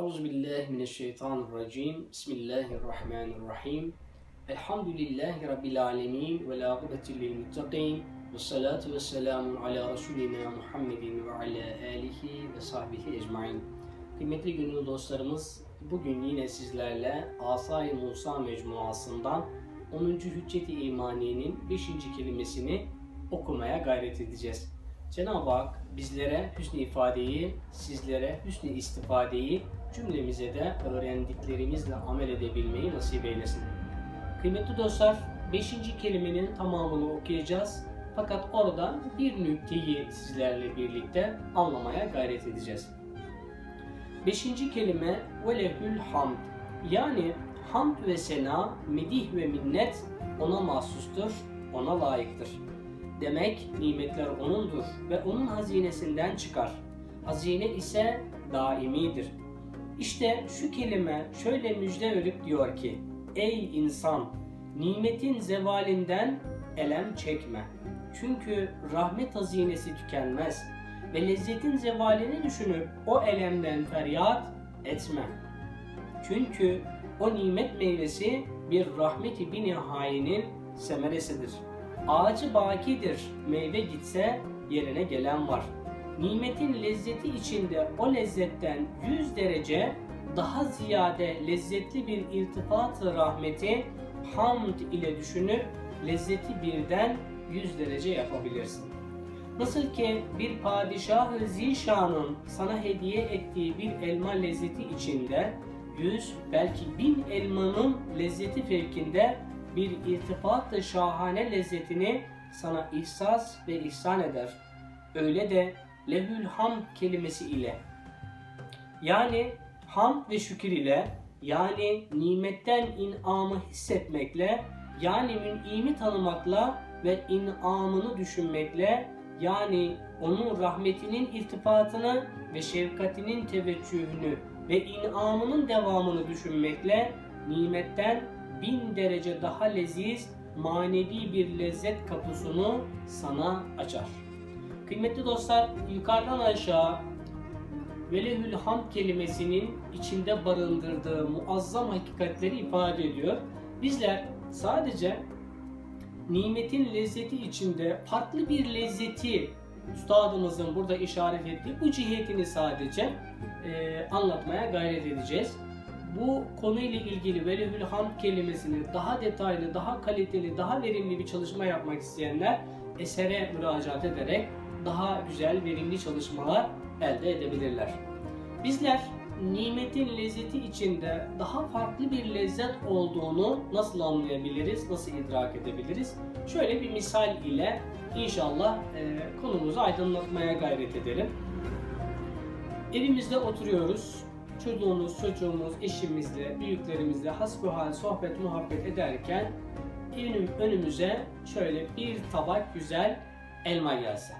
Euzu billahi mineşşeytanirracim. Bismillahirrahmanirrahim. Elhamdülillahi rabbil alamin ve la akıbete lil muttaqin. Ve salatu ve selamun ala Resulina Muhammedin ve ala alihi ve sahbihi ecmain. Kıymetli gönül dostlarımız, bugün yine sizlerle Asay-ı Musa mecmuasından 10. Hücceti İmaniye'nin 5. kelimesini okumaya gayret edeceğiz. Cenab-ı Hak bizlere hüsnü ifadeyi, sizlere hüsnü istifadeyi, cümlemize de öğrendiklerimizle amel edebilmeyi nasip eylesin. Kıymetli dostlar, 5. kelimenin tamamını okuyacağız. Fakat oradan bir nükteyi sizlerle birlikte anlamaya gayret edeceğiz. Beşinci kelime velehül hamd. Yani hamd ve sena, medih ve minnet ona mahsustur, ona layıktır. Demek nimetler O'nundur ve O'nun hazinesinden çıkar. Hazine ise daimidir. İşte şu kelime şöyle müjde verip diyor ki Ey insan! Nimetin zevalinden elem çekme. Çünkü rahmet hazinesi tükenmez ve lezzetin zevalini düşünüp o elemden feryat etme. Çünkü o nimet meyvesi bir rahmeti bin nihayinin semeresidir. Ağacı bakidir, meyve gitse yerine gelen var. Nimetin lezzeti içinde o lezzetten 100 derece daha ziyade lezzetli bir irtifatı rahmeti hamd ile düşünüp lezzeti birden 100 derece yapabilirsin. Nasıl ki bir padişah-ı zişanın sana hediye ettiği bir elma lezzeti içinde yüz belki bin elmanın lezzeti fevkinde bir irtifat şahane lezzetini sana ihsas ve ihsan eder. Öyle de lehül hamd kelimesi ile yani hamd ve şükür ile yani nimetten inamı hissetmekle yani mün'imi tanımakla ve inamını düşünmekle yani onun rahmetinin irtifatını ve şefkatinin teveccühünü ve inamının devamını düşünmekle nimetten bin derece daha leziz manevi bir lezzet kapısını sana açar. Kıymetli dostlar yukarıdan aşağı velehül hamd kelimesinin içinde barındırdığı muazzam hakikatleri ifade ediyor. Bizler sadece nimetin lezzeti içinde farklı bir lezzeti üstadımızın burada işaret ettiği bu cihetini sadece e, anlatmaya gayret edeceğiz. Bu konuyla ilgili velehül hamd kelimesini daha detaylı, daha kaliteli, daha verimli bir çalışma yapmak isteyenler esere müracaat ederek daha güzel, verimli çalışmalar elde edebilirler. Bizler nimetin lezzeti içinde daha farklı bir lezzet olduğunu nasıl anlayabiliriz, nasıl idrak edebiliriz? Şöyle bir misal ile inşallah e, konumuzu aydınlatmaya gayret edelim. Evimizde oturuyoruz. Çocuğumuz, çocuğumuz, eşimizle, büyüklerimizle hasbihal sohbet, muhabbet ederken önüm, önümüze şöyle bir tabak güzel elma gelse.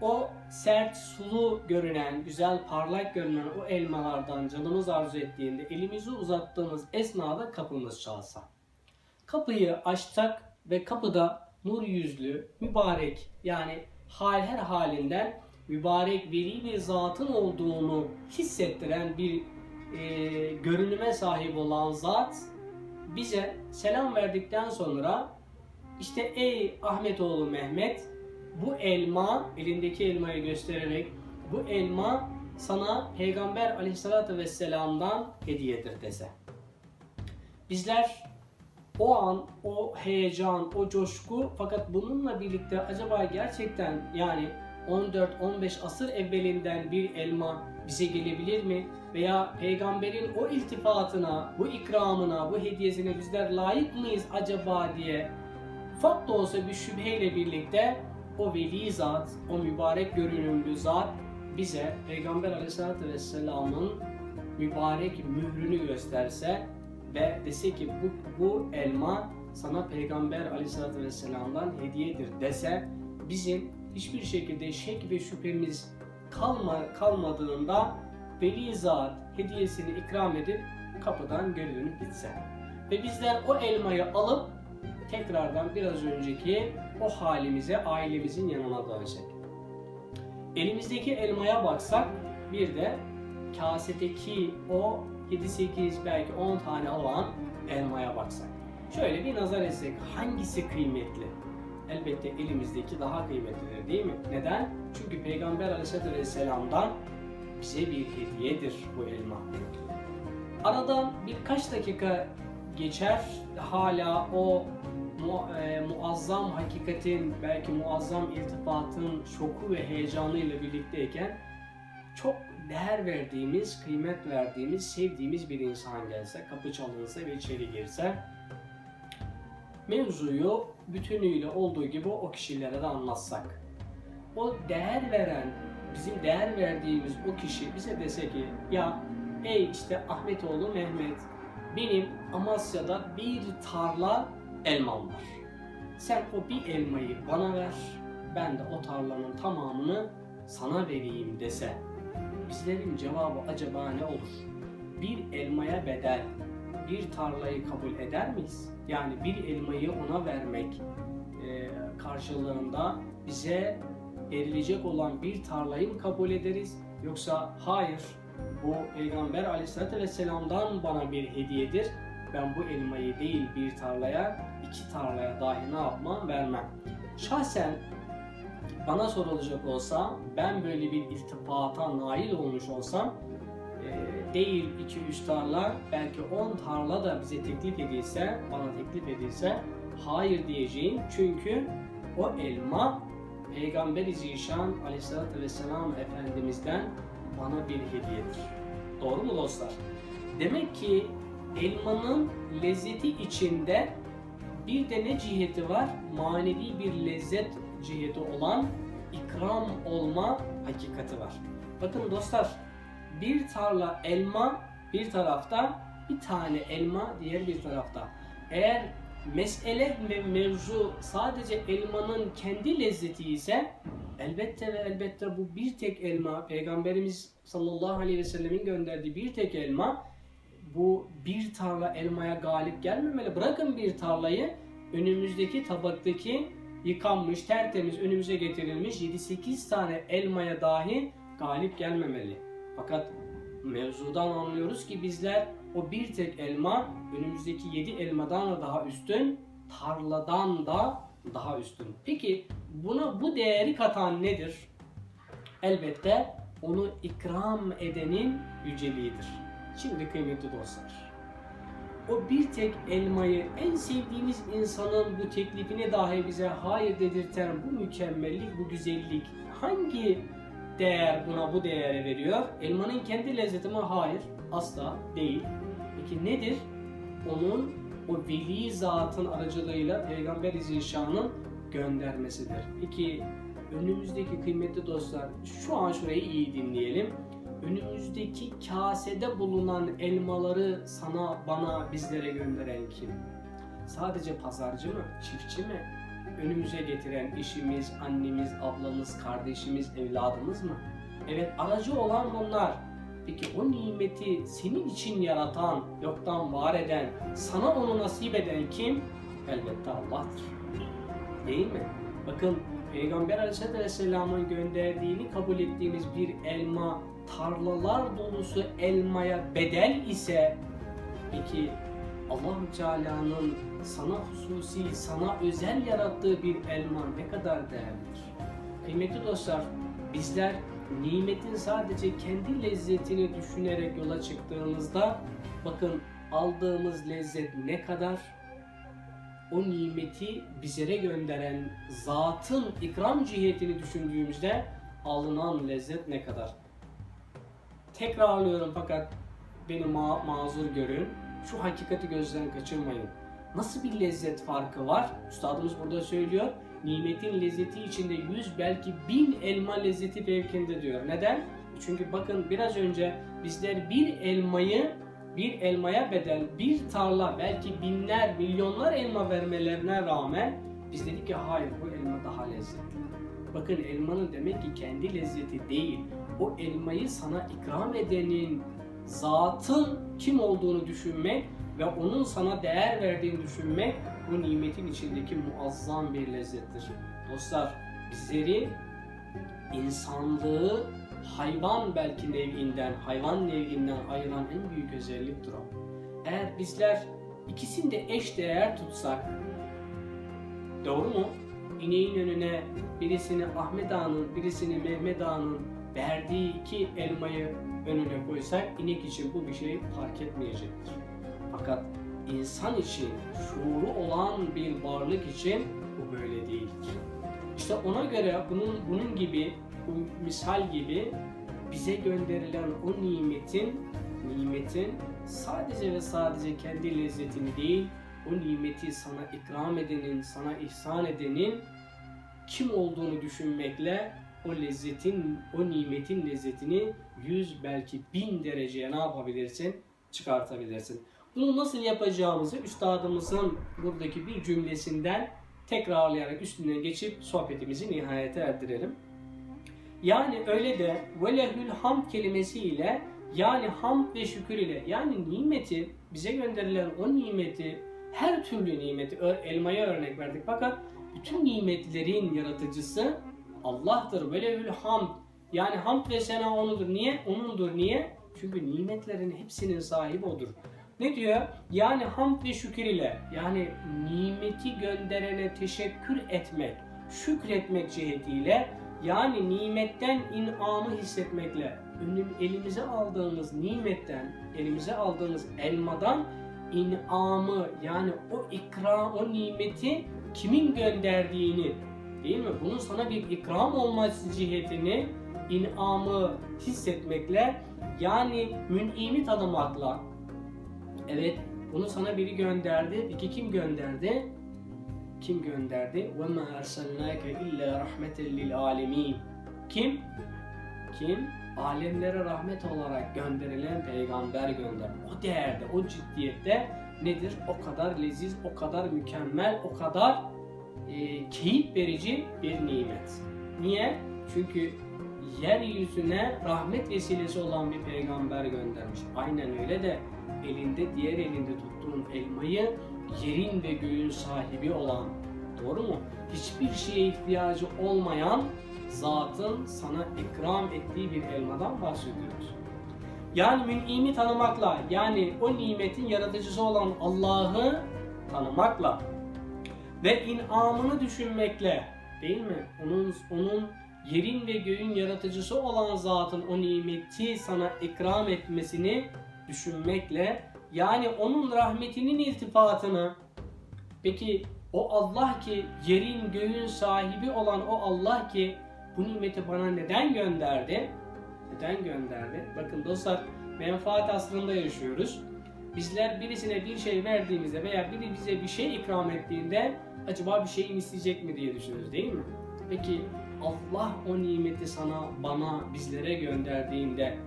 O sert, sulu görünen, güzel, parlak görünen o elmalardan canımız arzu ettiğinde elimizi uzattığımız esnada kapımız çalsa. Kapıyı açsak ve kapıda nur yüzlü, mübarek yani hal her halinden mübarek veli bir zatın olduğunu hissettiren bir e, görünüme sahip olan zat bize selam verdikten sonra işte ey Ahmetoğlu Mehmet bu elma elindeki elmayı göstererek bu elma sana Peygamber aleyhissalatü vesselam'dan hediyedir dese. Bizler o an, o heyecan, o coşku fakat bununla birlikte acaba gerçekten yani 14-15 asır evvelinden bir elma bize gelebilir mi? Veya peygamberin o iltifatına, bu ikramına, bu hediyesine bizler layık mıyız acaba diye ufak da olsa bir şüpheyle birlikte o veli zat, o mübarek görünümlü zat bize Peygamber Aleyhisselatü Vesselam'ın mübarek mührünü gösterse ve dese ki bu, bu elma sana Peygamber Aleyhisselatü Vesselam'dan hediyedir dese bizim hiçbir şekilde şek ve şüphemiz kalma, kalmadığında veli zat hediyesini ikram edip kapıdan geri dönüp gitse. Ve bizler o elmayı alıp tekrardan biraz önceki o halimize, ailemizin yanına dönsek. Elimizdeki elmaya baksak bir de kasedeki o 7-8 belki 10 tane olan elmaya baksak. Şöyle bir nazar etsek hangisi kıymetli? Elbette elimizdeki daha kıymetlidir değil mi? Neden? Çünkü Peygamber Aleyhisselatü Vesselam'dan bize bir hediyedir bu elma. Aradan birkaç dakika geçer hala o mu, e, muazzam hakikatin belki muazzam iltifatın şoku ve heyecanıyla birlikteyken çok değer verdiğimiz, kıymet verdiğimiz, sevdiğimiz bir insan gelse, kapı çalınsa ve içeri girse mevzuyu bütünüyle olduğu gibi o kişilere de anlatsak. O değer veren, bizim değer verdiğimiz o kişi bize dese ki ya ey işte Ahmetoğlu Mehmet benim Amasya'da bir tarla elmam var. Sen o bir elmayı bana ver, ben de o tarlanın tamamını sana vereyim dese bizlerin cevabı acaba ne olur? Bir elmaya bedel bir tarlayı kabul eder miyiz? Yani bir elmayı ona vermek e, karşılığında bize verilecek olan bir tarlayı mı kabul ederiz? Yoksa hayır bu Peygamber aleyhissalatü vesselam'dan bana bir hediyedir. Ben bu elmayı değil bir tarlaya, iki tarlaya dahi ne yapmam vermem. Şahsen bana sorulacak olsa ben böyle bir iltifata nail olmuş olsam e, değil 2-3 tarla belki 10 tarla da bize teklif edilse, bana teklif edilse hayır diyeceğim. Çünkü o elma Peygamber-i Zişan aleyhissalatü vesselam Efendimiz'den bana bir hediyedir. Doğru mu dostlar? Demek ki elmanın lezzeti içinde bir de ne ciheti var? Manevi bir lezzet ciheti olan ikram olma hakikati var. Bakın dostlar, bir tarla elma bir tarafta, bir tane elma diğer bir tarafta. Eğer mesele ve mevzu sadece elmanın kendi lezzeti ise elbette ve elbette bu bir tek elma, Peygamberimiz sallallahu aleyhi ve sellemin gönderdiği bir tek elma bu bir tarla elmaya galip gelmemeli. Bırakın bir tarlayı önümüzdeki tabaktaki yıkanmış, tertemiz önümüze getirilmiş 7-8 tane elmaya dahi galip gelmemeli. Fakat mevzudan anlıyoruz ki bizler o bir tek elma önümüzdeki 7 elmadan da daha üstün, tarladan da daha üstün. Peki buna bu değeri katan nedir? Elbette onu ikram edenin yüceliğidir. Şimdi kıymetli dostlar, o bir tek elmayı en sevdiğimiz insanın bu teklifine dahi bize hayır dedirten bu mükemmellik, bu güzellik hangi değer buna bu değere veriyor? Elmanın kendi lezzeti mi? Hayır, asla değil. Peki nedir? Onun o veli zatın aracılığıyla Peygamber-i Zişan'ın göndermesidir. Peki önümüzdeki kıymetli dostlar şu an şurayı iyi dinleyelim önümüzdeki kasede bulunan elmaları sana, bana, bizlere gönderen kim? Sadece pazarcı mı, çiftçi mi? Önümüze getiren eşimiz, annemiz, ablamız, kardeşimiz, evladımız mı? Evet aracı olan bunlar. Peki o nimeti senin için yaratan, yoktan var eden, sana onu nasip eden kim? Elbette Allah'tır. Değil mi? Bakın Peygamber Aleyhisselatü Vesselam'ın gönderdiğini kabul ettiğimiz bir elma tarlalar dolusu elmaya bedel ise peki allah Teala'nın sana hususi, sana özel yarattığı bir elma ne kadar değerlidir? Kıymetli dostlar, bizler nimetin sadece kendi lezzetini düşünerek yola çıktığımızda bakın aldığımız lezzet ne kadar o nimeti bizlere gönderen zatın ikram cihetini düşündüğümüzde alınan lezzet ne kadar? Tekrarlıyorum fakat beni ma- mazur görün. Şu hakikati gözden kaçırmayın. Nasıl bir lezzet farkı var? Üstadımız burada söylüyor. Nimetin lezzeti içinde yüz belki bin elma lezzeti fevkinde diyor. Neden? Çünkü bakın biraz önce bizler bir elmayı bir elmaya bedel bir tarla belki binler milyonlar elma vermelerine rağmen biz dedik ki hayır bu elma daha lezzetli. Bakın elmanın demek ki kendi lezzeti değil o elmayı sana ikram edenin zatın kim olduğunu düşünmek ve onun sana değer verdiğini düşünmek bu nimetin içindeki muazzam bir lezzettir. Dostlar bizleri insanlığı hayvan belki nevinden, hayvan nevinden ayıran en büyük özelliktir o. Eğer bizler ikisini de eş değer tutsak, doğru mu? İneğin önüne birisini Ahmet Ağa'nın, birisini Mehmet Ağa'nın verdiği iki elmayı önüne koysak inek için bu bir şey fark etmeyecektir. Fakat insan için, şuuru olan bir varlık için bu böyle değildir. İşte ona göre bunun bunun gibi, bu misal gibi bize gönderilen o nimetin, nimetin sadece ve sadece kendi lezzetini değil, o nimeti sana ikram edenin, sana ihsan edenin kim olduğunu düşünmekle o lezzetin, o nimetin lezzetini yüz belki bin dereceye ne yapabilirsin? Çıkartabilirsin. Bunu nasıl yapacağımızı üstadımızın buradaki bir cümlesinden tekrarlayarak üstüne geçip sohbetimizi nihayete erdirelim. Yani öyle de velehül hamd kelimesiyle yani hamd ve şükür ile yani nimeti bize gönderilen o nimeti her türlü nimeti elmaya örnek verdik fakat bütün nimetlerin yaratıcısı Allah'tır. Velehül hamd yani hamd ve sena onudur. Niye? Onundur. Niye? Çünkü nimetlerin hepsinin sahibi odur. Ne diyor? Yani hamd ve şükür ile yani nimeti gönderene teşekkür etmek, şükretmek cihetiyle yani nimetten inamı hissetmekle elimize aldığımız nimetten, elimize aldığımız elmadan inamı yani o ikram, o nimeti kimin gönderdiğini değil mi? Bunun sana bir ikram olması cihetini inamı hissetmekle yani mün'imi tanımakla evet bunu sana biri gönderdi. Peki kim gönderdi? Kim gönderdi? وَمَا أَرْسَلْنَاكَ إِلَّا رَحْمَةً لِلْعَالَمِينَ Kim? Kim? Alemlere rahmet olarak gönderilen peygamber gönder. O değerde, o ciddiyette nedir? O kadar leziz, o kadar mükemmel, o kadar e, keyif verici bir nimet. Niye? Çünkü yeryüzüne rahmet vesilesi olan bir peygamber göndermiş. Aynen öyle de elinde diğer elinde tuttuğun elmayı yerin ve göğün sahibi olan, doğru mu? Hiçbir şeye ihtiyacı olmayan zatın sana ikram ettiği bir elmadan bahsediyoruz. Yani mün'imi tanımakla, yani o nimetin yaratıcısı olan Allah'ı tanımakla ve inamını düşünmekle, değil mi? Onun onun yerin ve göğün yaratıcısı olan zatın o nimeti sana ikram etmesini düşünmekle yani onun rahmetinin iltifatını peki o Allah ki yerin göğün sahibi olan o Allah ki bu nimeti bana neden gönderdi? Neden gönderdi? Bakın dostlar menfaat asrında yaşıyoruz. Bizler birisine bir şey verdiğimizde veya biri bize bir şey ikram ettiğinde acaba bir şey mi isteyecek mi diye düşünürüz değil mi? Peki Allah o nimeti sana, bana, bizlere gönderdiğinde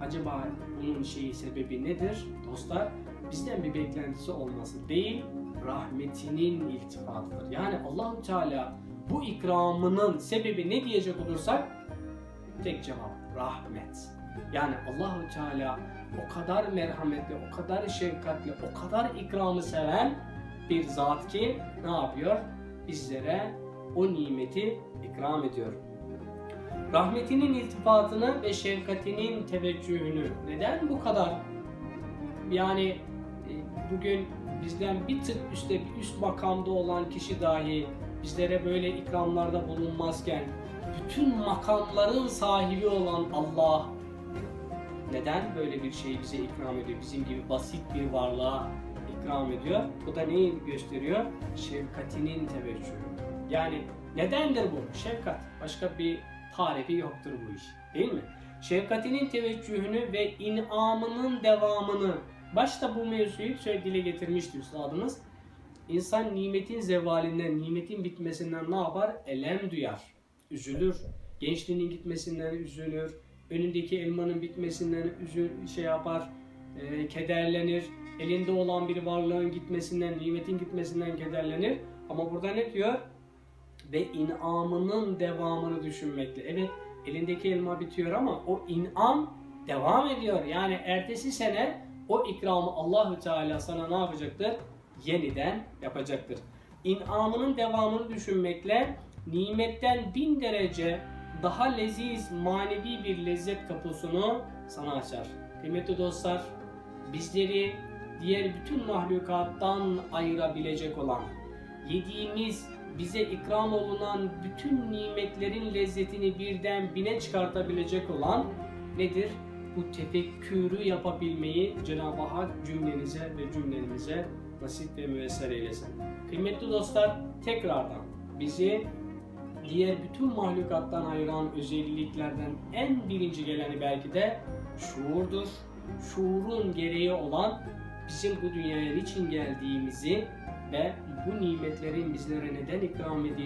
acaba bunun şeyi sebebi nedir? Dostlar bizden bir beklentisi olması değil, rahmetinin iltifatıdır. Yani Allahu Teala bu ikramının sebebi ne diyecek olursak tek cevap rahmet. Yani Allahu Teala o kadar merhametli, o kadar şefkatli, o kadar ikramı seven bir zat ki ne yapıyor? Bizlere o nimeti ikram ediyor. Rahmetinin iltifatını ve şefkatinin teveccühünü neden bu kadar yani e, bugün bizden bir tık üstte bir üst makamda olan kişi dahi bizlere böyle ikramlarda bulunmazken bütün makamların sahibi olan Allah neden böyle bir şeyi bize ikram ediyor? Bizim gibi basit bir varlığa ikram ediyor. Bu da neyi gösteriyor? Şefkatinin teveccühü. Yani nedendir bu? Şefkat. Başka bir tarifi yoktur bu iş. Değil mi? Şefkatinin teveccühünü ve inamının devamını başta bu mevzuyu şöyle dile getirmişti üstadımız. İnsan nimetin zevalinden, nimetin bitmesinden ne yapar? Elem duyar, üzülür. Gençliğinin gitmesinden üzülür. Önündeki elmanın bitmesinden üzül, şey yapar, e, kederlenir. Elinde olan bir varlığın gitmesinden, nimetin gitmesinden kederlenir. Ama burada ne diyor? Ve inamının devamını düşünmekle. Evet, elindeki elma bitiyor ama o inam devam ediyor. Yani ertesi sene o ikramı Allahü Teala sana ne yapacaktır? Yeniden yapacaktır. İnamının devamını düşünmekle nimetten bin derece daha leziz, manevi bir lezzet kapısını sana açar. Kıymetli dostlar, bizleri diğer bütün mahlukattan ayırabilecek olan, yediğimiz, bize ikram olunan bütün nimetlerin lezzetini birden bine çıkartabilecek olan nedir? Bu tefekkürü yapabilmeyi Cenab-ı Hak cümlenize ve cümlelerimize nasip ve müyesser eylesin. Kıymetli dostlar, tekrardan bizi diğer bütün mahlukattan ayıran özelliklerden en birinci geleni belki de şuurdur. Şuurun gereği olan bizim bu dünyaya niçin geldiğimizi ve bu nimetlerin bizlere neden ikram edildiğini